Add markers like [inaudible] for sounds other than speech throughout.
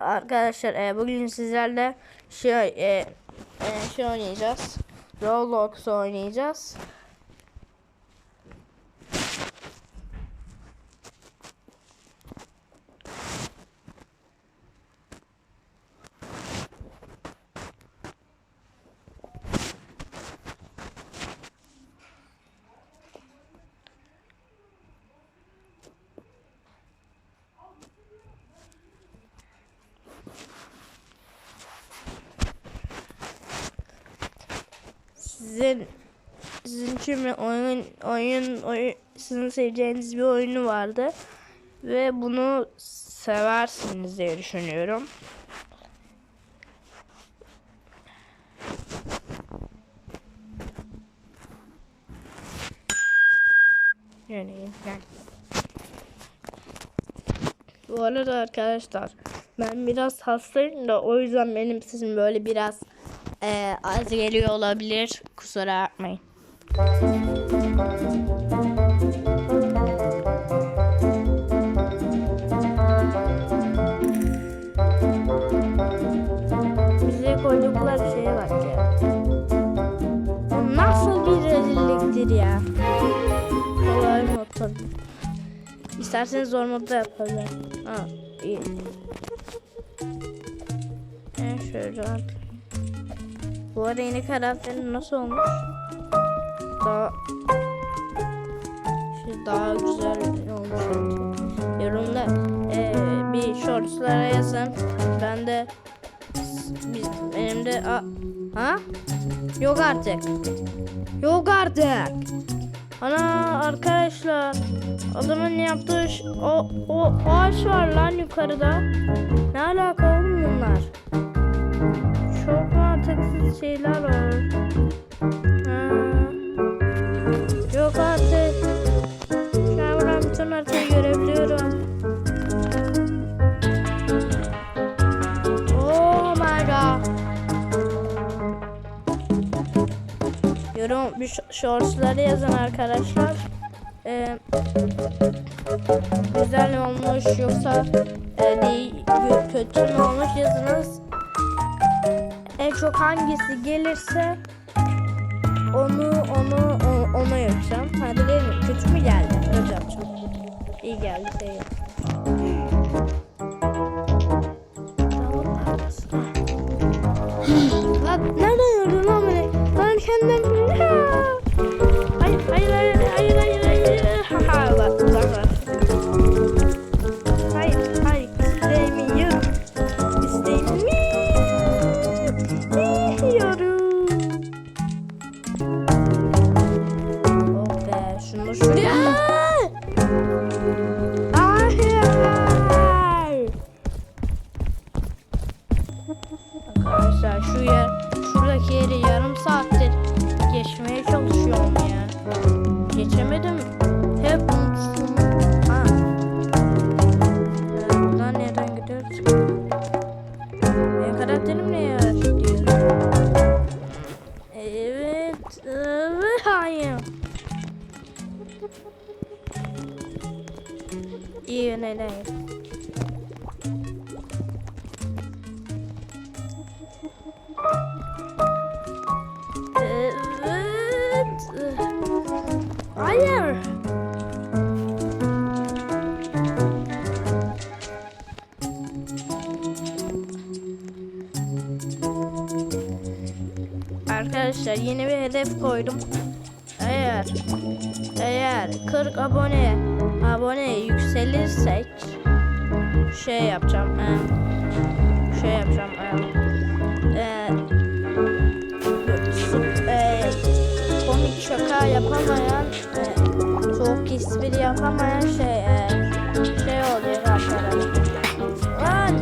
Arkadaşlar e, bugün sizlerle şey e, e, şey oynayacağız. Roblox oynayacağız. Sizin sizin için bir oyun oyun oyun sizin seveceğiniz bir oyunu vardı ve bunu seversiniz diye düşünüyorum. Yöneyim gel. Bu arada arkadaşlar ben biraz hastayım da o yüzden benim sesim böyle biraz eee, az geliyor olabilir. Kusura bakmayın. Bize koydukları şeye bak ya. Nasıl bir rezilliktir ya. Kolay tabii. İsterseniz zor modda yapalım. Ha iyi. En şöyle at. Bu arada yeni karakterin nasıl olmuş? Daha şey daha güzel olmuş. bence. Yorumda eee, bir shortslara yazın. Ben de biz, benim de a, ha? Yok artık. Yok artık. Ana arkadaşlar adamın yaptığı o, o ağaç var lan yukarıda. Ne alaka oğlum bunlar? Çok mantıksız şeyler var. Ha. Yok artık. Şu an buradan bütün görebiliyorum. Oh my god. Yorum shortsları yazın arkadaşlar. Ee, güzel olmuş yoksa e, değil, kö- kötü mü olmuş yazınız. Çok hangisi gelirse onu onu ona yapacağım. Hadi mi? Kötü mü geldi? Öyle yapacağım. İyi geldi. Şey. İyi yöneler. Evet. Hayır. Arkadaşlar yeni bir hedef koydum. Eğer eğer 40 abone abone yükselirsek şey yapacağım. e, şey yapacağım. e, e, e, komik şaka yapamayan, e, soğuk espri yapamayan şey e, şey olacak arkadaşlar. Lan!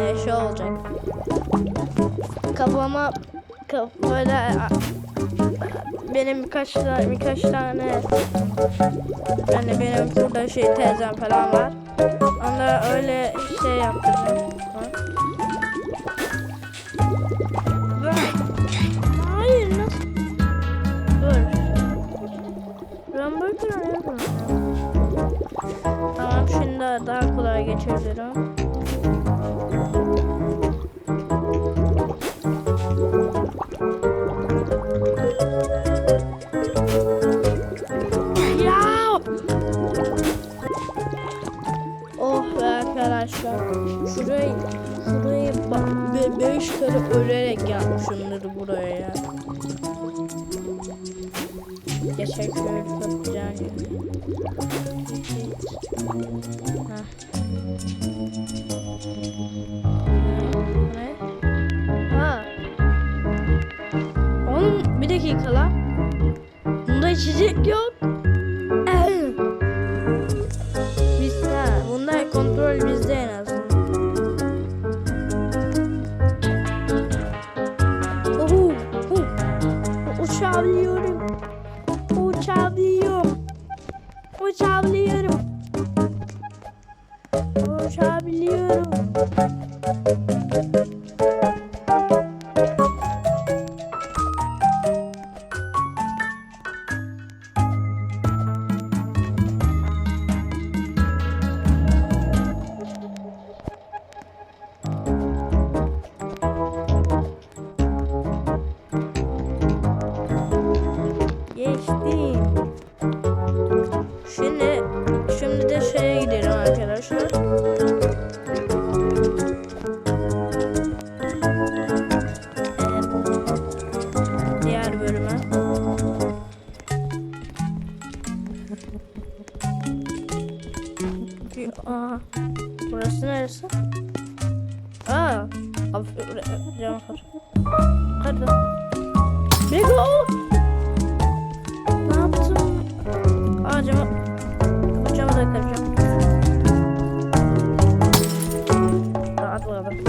E, şey olacak. Kafama kaf böyle a- benim birkaç tane birkaç tane yani benim burada şey teyzem falan var. Onlara öyle şey yaptıracağım. Hayır nasıl? Ben böyle yapıyorum. Tamam şimdi daha kolay geçebilirim. İçecek yok. [clears throat] Bizde. Bunda kontrol bizde en azından. Oho. Oh. Uçabiliyorum. Uçabiliyorum. Uçabiliyorum. Uçabiliyorum. Aa camı, bu camı da kıracağım. Rahat olalım.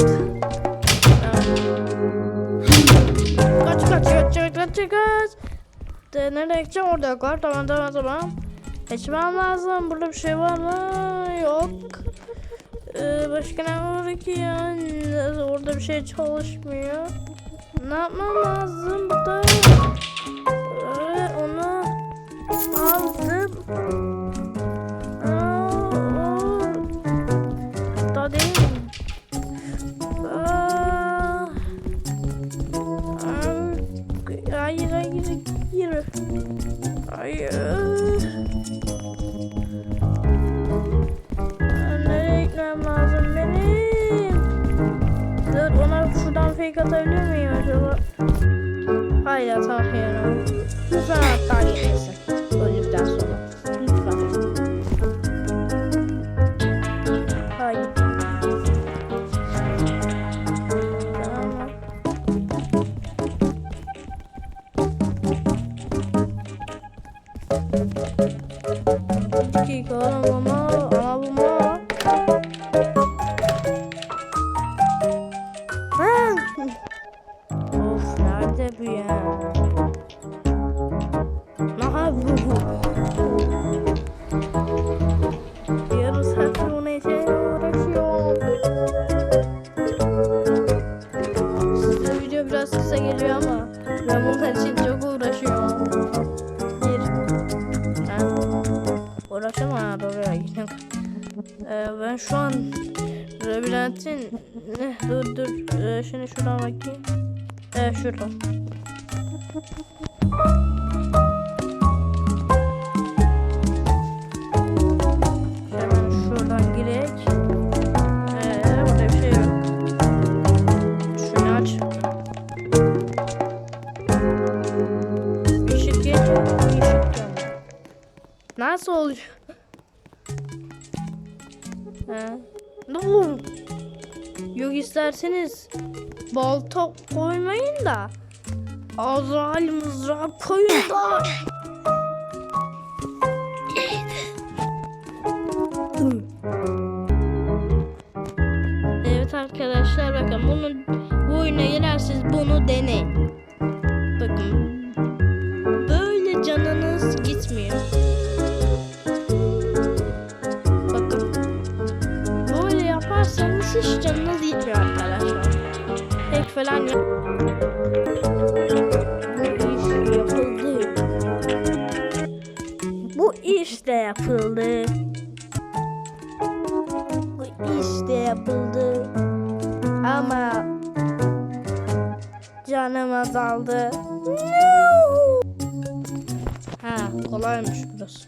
Kaç kaç kaç kaç kaç kaç. De, nereye gideceğim orada yok var. Tamam tamam tamam. Geçmem lazım. Burada bir şey var mı? Yok. Ee, başka ne var ki ya? Orada bir şey çalışmıyor. Ne yapmam lazım burada? Hayır hayır hayır. Hayır. Nereye gitmem lazım benim? Dur ona şuradan fake atabilir miyim acaba? Hayır atamıyorum. Öldükten ne dur dur ee, şimdi şuradan bakayım. Şuradan. Şuradan. Ee, burada bir şey. Nasıl oluyor? He. [laughs] Ne bu? Yok isterseniz balta koymayın da Azrail mızrağı koyun. da [laughs] Bu iş yapıldı. Bu iş de yapıldı. Bu yapıldı. Ama canım azaldı. No! Ha kolaymış burası.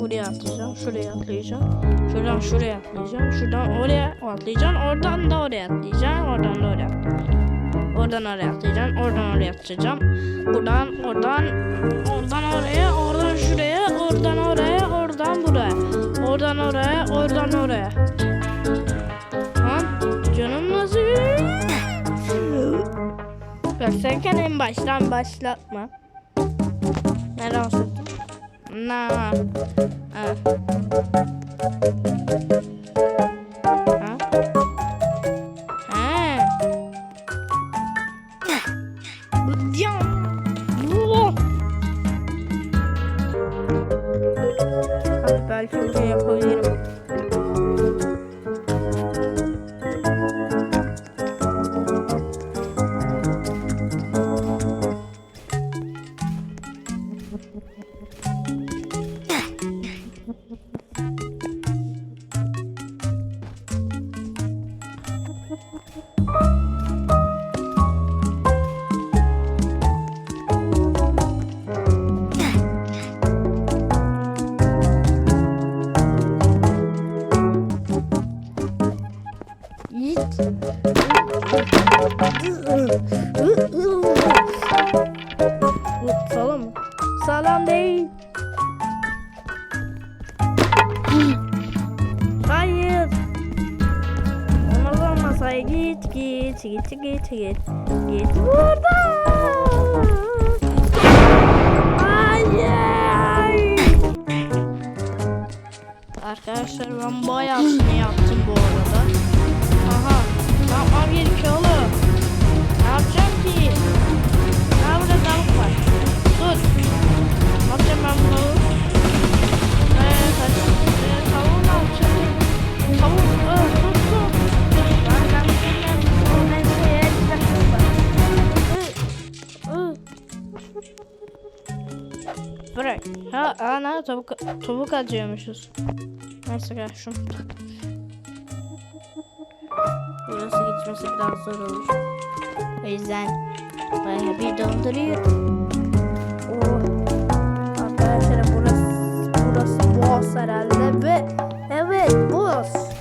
Buraya atlayacağım, şuraya atlayacağım. Şuradan şuraya atlayacağım. Şuradan oraya atlayacağım. Oradan da oraya atlayacağım. Oradan da oraya atlayacağım. Oradan oraya atlayacağım. Oradan oraya atlayacağım. Buradan, oradan, oradan oraya, oradan şuraya, oradan oraya, oradan buraya. Oradan oraya, oradan oraya. Lan canım nasıl? Bak sen en baştan başlatma. Nereden başlattın? Na. Ha. Sağlam mı? Sağlam değil. Hayır. Olmaz. Hayır git git git git git. Git buradan. Hayır. Arkadaşlar ben bayağısını yaptım Tavuk tavuk acıyormuşuz. Neyse gel şunu. Burası geçmesi biraz zor olur. O yüzden bayağı bir donduruyorum. Oh. Arkadaşlar burası burası boss herhalde ve evet boss.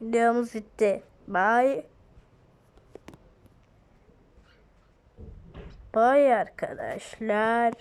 Videomuz bitti. Bye. Bye arkadaşlar.